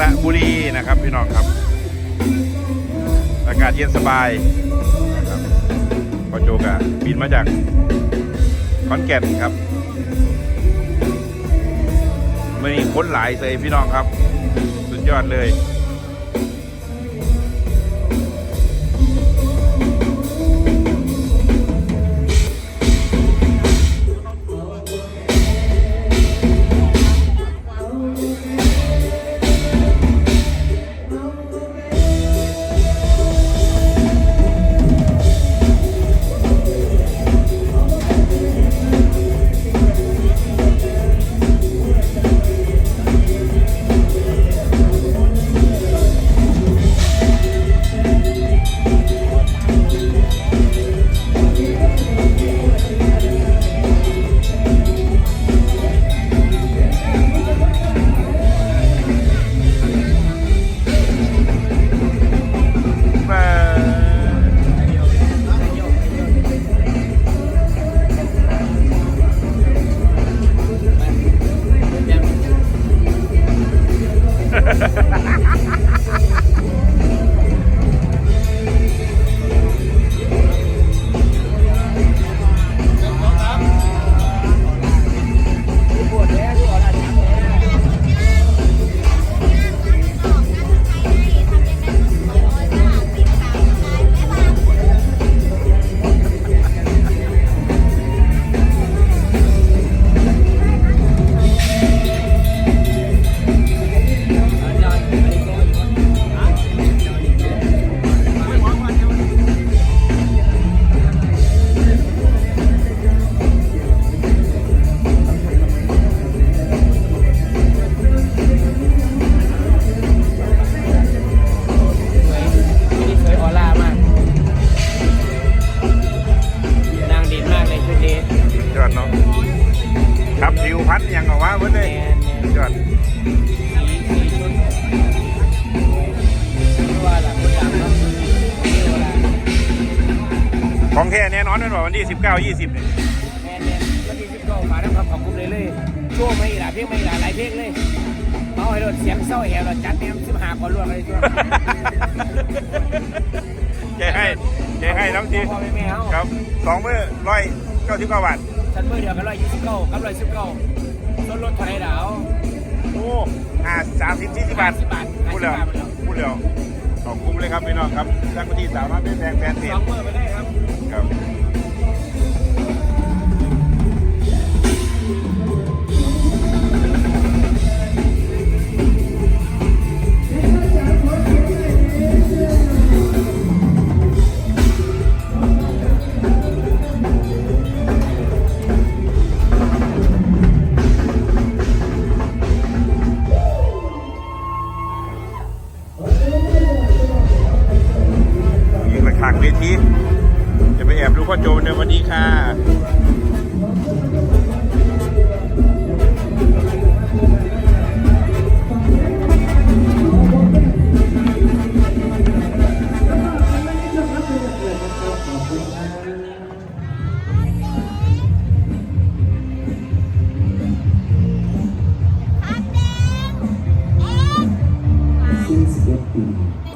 ระบุรีนะครับพี่น้องครับ อากาศเย็นสบายนะครับพอโจกะบินมาจากขอนแก่นครับมันมีคนหลายเลยพี่น้องครับ สุดยอดเลย ของแท้แน่นอนนั่นบอกวันที่19 20เนี่ยแมนแมนวันที่สิบเก้ามาแล้วครับขอบคุณเลยเลยช่วงไม่อีหลาเพลงไม่อีหลาหลายเพลงเลยเอาให้รถเสียงเศร้าแหบเราจัดแนมสิบหาคนรวมเลยช่วงใจให้ใจให้น้ำทีพ่อแม่แม่เฮาครับสองมือร้อยเก้าสิบเก้าบาทฉันมือเดียวกันร้อยยี่สิบเก้ากับร้อยสิบเก้าส่วนลดเท่าไหร่ดาวโอ้ห้าสามสิบสี่สิบบาทสิบบาทพูดแล้วพูดแล้วขอบคุณเลยครับพี่น้องครับทักมาที่สาวน้อยเป็นแฟนแฟนเพสจองมือไปได้ครับครับ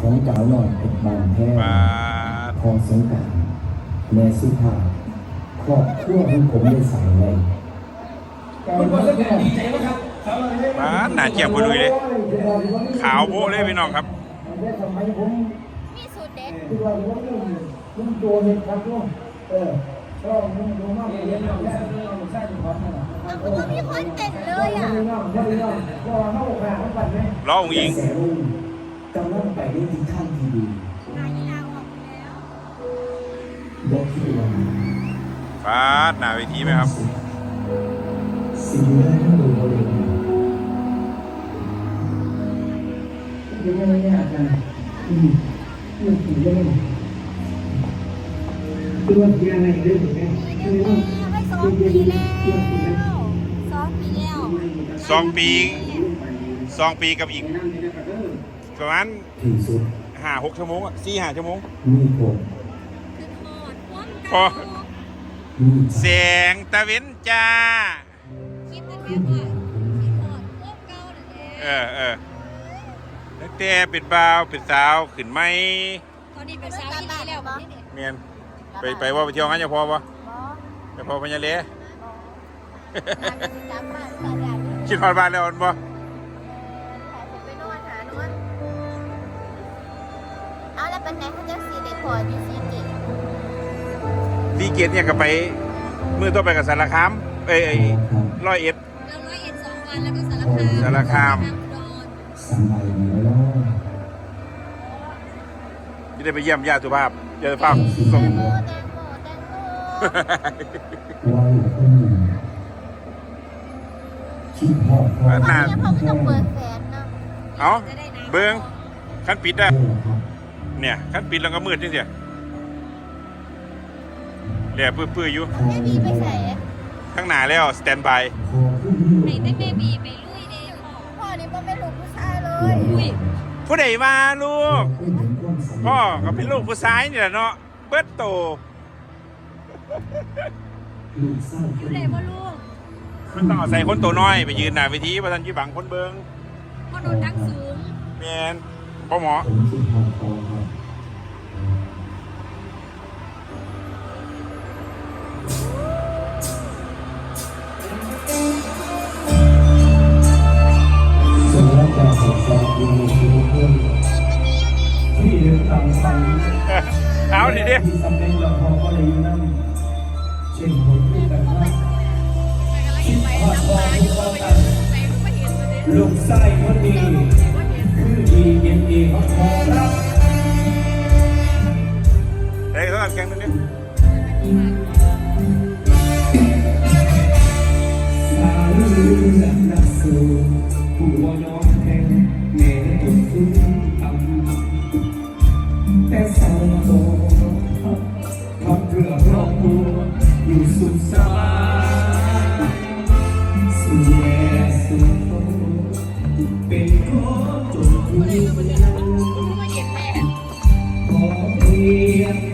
ของเจ้าหน่อยเป็นบางแพ้มาพอสงกรารแม่สุภาพครอบครัวของผมได้สั่งไว้แต่ว่าก็มาหนาเจียบบุลุยเลย ขาวโบ๊ะเลยพี่น้องครับสมัยผมมีสูตรเด็ดคิดว่าผมนี่ลุงโจเนี่ยครับลุงเออก็ลุงโจมากเลยนะแล้วเราใช้ถุงพันนะมันก็มีคนเต็มเลยอะไม่น้องไม่น้องก็เข้าขาเขาปั่นไหมร้องอิงแสลุง กำลังไปในทิศทางที่ดีนายยางออกแล้วบอกคิดว่าฟาดหนาเวทีไหมครับสิ่งที่เราดูบริเวณยังไม่ยากนะอืมมันถึงยังไงตัวเพียงอะไรเรื่องไหมคือยังมีให้สองปีแล้วสองปีแล้วสองปีสองปีกับอีก ประมาณที่สุดห้าหกชั่วโมงอะสี่ห้าชั่วโมง มีผมคือโหดพวกพอ เก่ามีแสงตะเวนจ้า คิดแต่แค่ว่าคือโหดพวกเก่านั่นเองเออเออแต่เป็นบ่าวเป็นสาวขึ้นไหมตอนนี้เป็นสาวที่ดีแล้วบ่นี่เมียนไปไปว่าไปเที่ยวงั้นจะพอปะบ่จะพอปัญญาเละบ่หากิจกรรมบ้านตาใหญ่คิดฮอดบ้านแล้วอันบ่ แล้วเป็นไงเขาจะสีเด็กพออยู่สีเด็กดีเกตเนี่ยก็ไป มือตัวไปกับสารคามเอ้ยเอ้ยร้อยเอ็ดเราร้อยเอ็ดสองวันแล้วก็สารคามสารคามสมัยนี้แล้วที่ได้ไปเยี่ยมญาติสุภาพญาติสุภาพส่งแตงโมแตงโมแตงโมวัยรุ่นคิดฮอดพ่อหน้าเนี่ยเขาไม่ต้องเปิดแฟนเนาะเอาเบิ้งขั้นปิดได้ เพื่อครับเนี่ยขั้นปิดแล้วก็มืดนี่เสียแหล่ปื้อๆอยู่แม่บีไปใส่ข้างหน้าแล้วสแตนบายขอขึ้นที่ไหนแต่แม่บีไปลุยเด้พ่อนี่พ่อเป็นลูกผู้ชายเลยอุ้ยผู้ใดมาลูกได้เห็นความสำเร็จพ่อก็เป็นลูกผู้ชายนี่แหละเนาะเบิดโตลูกสร้างอยู่ไหนบ่ลูกมันต้องเอาใส่คนตัวน้อยไปยืนหน้าเวทีประทันยี่บังคนเบิงพ่อโดนดักสูงแมนพ่อหมอ เอนที่เดินตามฝันเอาดิดิที่สำเร็จแล้วพอก็เลยอยู่นั่นเช่นคนที่กันว่าคิดฮอดพ่อที่ว่ากันลูกไส้คนดีคือดีเย็นดีของพ่อรับเฮ้ยเขาทำแกงนึงดิสาวลือดนักสู้ผู้ว่ายอม เ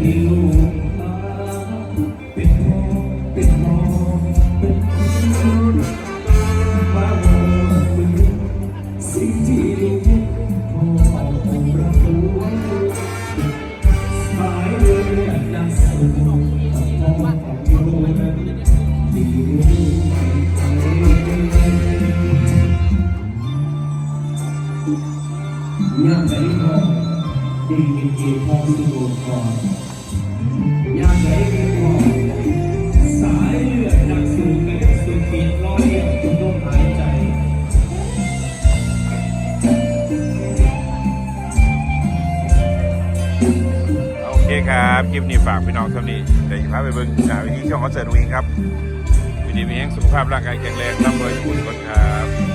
ที่ ดีกินกีพอสุโขพอยามใจพอสายเลือดนักสู้กันสุดขีดร้อยจนลมหายใจโอเคครับคลิปนี้ฝากพี่น้องเท่านี้เดี๋ยวจะพาไปเบิ่งหนาเวทีช่องคอนเสิร์ตนุ้งครับวิธีมีแห่งสุขภาพร่างกายแข็งแรงร่ำรวยทุกคนครับ